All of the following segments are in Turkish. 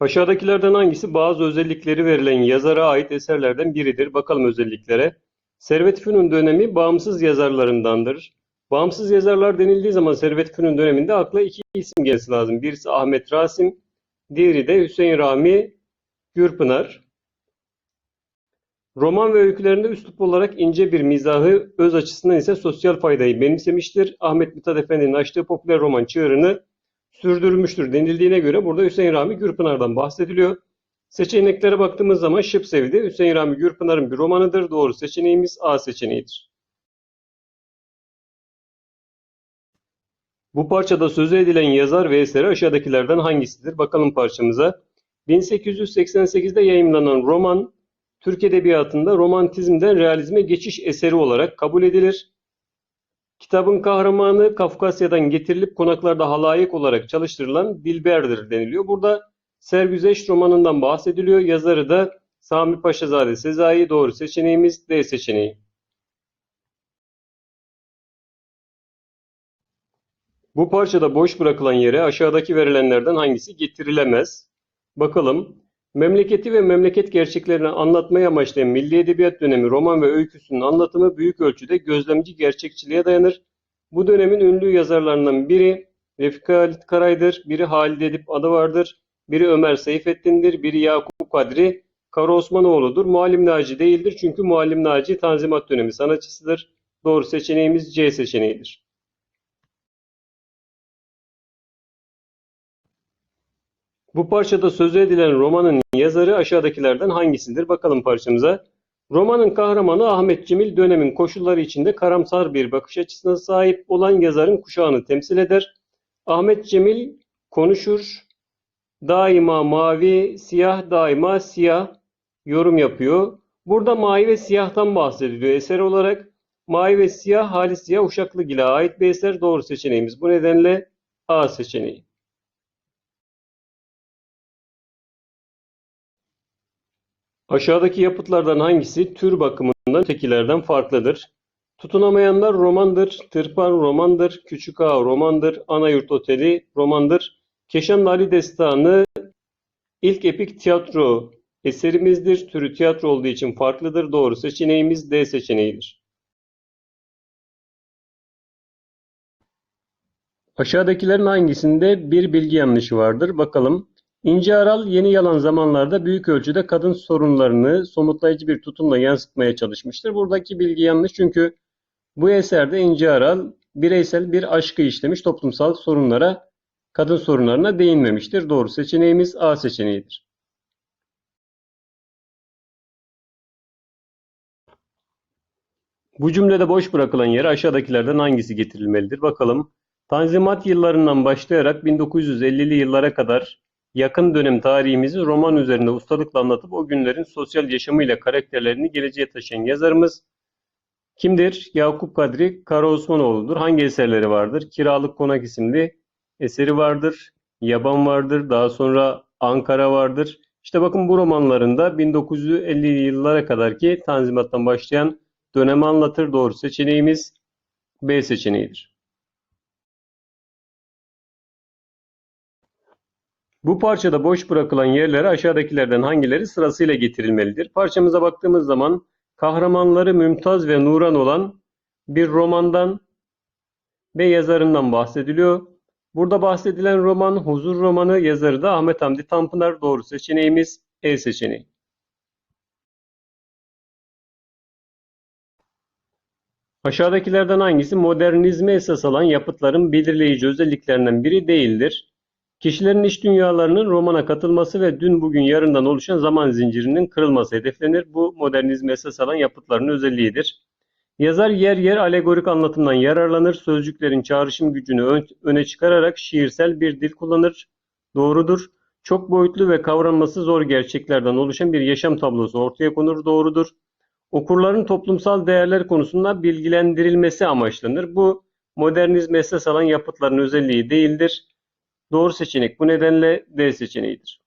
Aşağıdakilerden hangisi bazı özellikleri verilen yazara ait eserlerden biridir? Bakalım özelliklere. Servet Fünun dönemi bağımsız yazarlarındandır. Bağımsız yazarlar denildiği zaman Servet Fünun döneminde akla iki isim gelmesi lazım. Birisi Ahmet Rasim, diğeri de Hüseyin Rahmi Gürpınar. Roman ve öykülerinde üslup olarak ince bir mizahı, öz açısından ise sosyal faydayı benimsemiştir. Ahmet Mithat Efendi'nin açtığı popüler roman çığırını sürdürmüştür denildiğine göre burada Hüseyin Rami Gürpınar'dan bahsediliyor. Seçeneklere baktığımız zaman Şıp Sevdi Hüseyin Rami Gürpınar'ın bir romanıdır. Doğru seçeneğimiz A seçeneğidir. Bu parçada sözü edilen yazar ve eseri aşağıdakilerden hangisidir? Bakalım parçamıza. 1888'de yayımlanan roman Türk Edebiyatı'nda romantizmden realizme geçiş eseri olarak kabul edilir. Kitabın kahramanı Kafkasya'dan getirilip konaklarda halayık olarak çalıştırılan Dilber'dir deniliyor. Burada Sergüzeşt romanından bahsediliyor. Yazarı da Sami Paşazade Sezai. Doğru seçeneğimiz D seçeneği. Bu parçada boş bırakılan yere aşağıdaki verilenlerden hangisi getirilemez? Bakalım. Memleketi ve memleket gerçeklerini anlatmaya amaçlayan Milli Edebiyat dönemi roman ve öyküsünün anlatımı büyük ölçüde gözlemci gerçekçiliğe dayanır. Bu dönemin ünlü yazarlarından biri Refika Halit Karay'dır, biri Halide Edip adı vardır, biri Ömer Seyfettin'dir, biri Yakup Kadri Kara Osmanoğlu'dur. Muallim Naci değildir çünkü Muallim Naci Tanzimat dönemi sanatçısıdır. Doğru seçeneğimiz C seçeneğidir. Bu parçada sözü edilen romanın yazarı aşağıdakilerden hangisidir? Bakalım parçamıza. Romanın kahramanı Ahmet Cemil dönemin koşulları içinde karamsar bir bakış açısına sahip olan yazarın kuşağını temsil eder. Ahmet Cemil konuşur, daima mavi, siyah daima siyah yorum yapıyor. Burada mavi ve siyahtan bahsediliyor eser olarak. Mavi ve siyah Halis Siyah Uşaklıgil'e ait bir eser doğru seçeneğimiz. Bu nedenle A seçeneği. Aşağıdaki yapıtlardan hangisi tür bakımından ötekilerden farklıdır? Tutunamayanlar romandır, Tırpan romandır, Küçük Ağa romandır, Anayurt Oteli romandır. Keşan Ali Destanı ilk epik tiyatro eserimizdir. Türü tiyatro olduğu için farklıdır. Doğru seçeneğimiz D seçeneğidir. Aşağıdakilerin hangisinde bir bilgi yanlışı vardır? Bakalım. İnce Aral yeni yalan zamanlarda büyük ölçüde kadın sorunlarını somutlayıcı bir tutumla yansıtmaya çalışmıştır. Buradaki bilgi yanlış çünkü bu eserde İnce Aral bireysel bir aşkı işlemiş toplumsal sorunlara, kadın sorunlarına değinmemiştir. Doğru seçeneğimiz A seçeneğidir. Bu cümlede boş bırakılan yere aşağıdakilerden hangisi getirilmelidir? Bakalım. Tanzimat yıllarından başlayarak 1950'li yıllara kadar yakın dönem tarihimizi roman üzerinde ustalıkla anlatıp o günlerin sosyal yaşamıyla karakterlerini geleceğe taşıyan yazarımız kimdir? Yakup Kadri Karaosmanoğlu'dur. Hangi eserleri vardır? Kiralık Konak isimli eseri vardır. Yaban vardır. Daha sonra Ankara vardır. İşte bakın bu romanlarında 1950'li yıllara kadar ki Tanzimat'tan başlayan dönemi anlatır. Doğru seçeneğimiz B seçeneğidir. Bu parçada boş bırakılan yerlere aşağıdakilerden hangileri sırasıyla getirilmelidir? Parçamıza baktığımız zaman kahramanları Mümtaz ve Nuran olan bir romandan ve yazarından bahsediliyor. Burada bahsedilen roman Huzur romanı yazarı da Ahmet Hamdi Tanpınar. Doğru seçeneğimiz E seçeneği. Aşağıdakilerden hangisi modernizme esas alan yapıtların belirleyici özelliklerinden biri değildir? Kişilerin iç dünyalarının romana katılması ve dün bugün yarından oluşan zaman zincirinin kırılması hedeflenir. Bu modernizme esas alan yapıtların özelliğidir. Yazar yer yer alegorik anlatımdan yararlanır. Sözcüklerin çağrışım gücünü öne çıkararak şiirsel bir dil kullanır. Doğrudur. Çok boyutlu ve kavranması zor gerçeklerden oluşan bir yaşam tablosu ortaya konur. Doğrudur. Okurların toplumsal değerler konusunda bilgilendirilmesi amaçlanır. Bu modernizme esas alan yapıtların özelliği değildir. Doğru seçenek bu nedenle D seçeneğidir.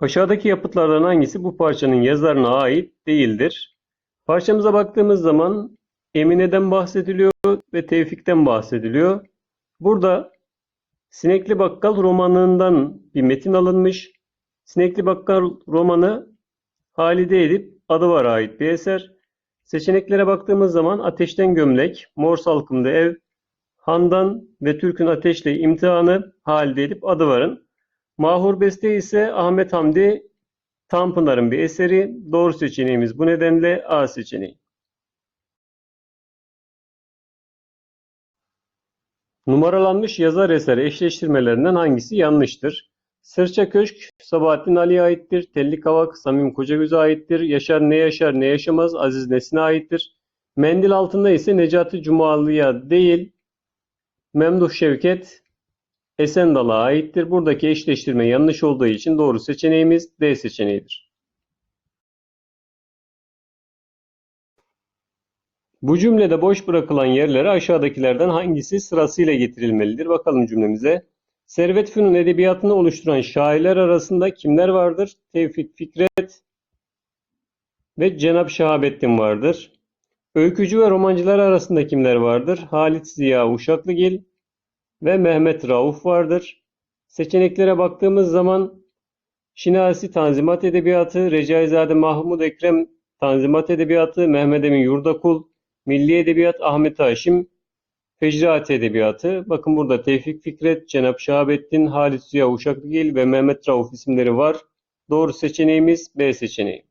Aşağıdaki yapıtlardan hangisi bu parçanın yazarına ait değildir? Parçamıza baktığımız zaman Emine'den bahsediliyor ve Tevfik'ten bahsediliyor. Burada Sinekli Bakkal romanından bir metin alınmış. Sinekli Bakkal romanı Halide Edip Adıvar'a ait bir eser. Seçeneklere baktığımız zaman Ateşten Gömlek, Mor Salkımda Ev, Handan ve Türk'ün Ateşle İmtihanı Halide Edip Adıvar'ın. Mahur Beste ise Ahmet Hamdi Tanpınar'ın bir eseri. Doğru seçeneğimiz bu nedenle A seçeneği. Numaralanmış yazar eseri eşleştirmelerinden hangisi yanlıştır? Sırça Köşk Sabahattin Ali'ye aittir. Telli Kavak Samim Kocagöz'e aittir. Yaşar ne yaşar ne yaşamaz Aziz Nesin'e aittir. Mendil altında ise Necati Cumalı'ya değil Memduh Şevket Esendal'a aittir. Buradaki eşleştirme yanlış olduğu için doğru seçeneğimiz D seçeneğidir. Bu cümlede boş bırakılan yerlere aşağıdakilerden hangisi sırasıyla getirilmelidir? Bakalım cümlemize. Servet Fünun edebiyatını oluşturan şairler arasında kimler vardır? Tevfik Fikret ve Cenab Şahabettin vardır. Öykücü ve romancılar arasında kimler vardır? Halit Ziya Uşaklıgil ve Mehmet Rauf vardır. Seçeneklere baktığımız zaman Şinasi Tanzimat Edebiyatı, Recaizade Mahmud Ekrem Tanzimat Edebiyatı, Mehmet Emin Yurdakul, Milli Edebiyat Ahmet Haşim, Fecraat Edebiyatı. Bakın burada Tevfik Fikret, Cenap Şahabettin, Halit Ziya Uşaklıgil ve Mehmet Rauf isimleri var. Doğru seçeneğimiz B seçeneği.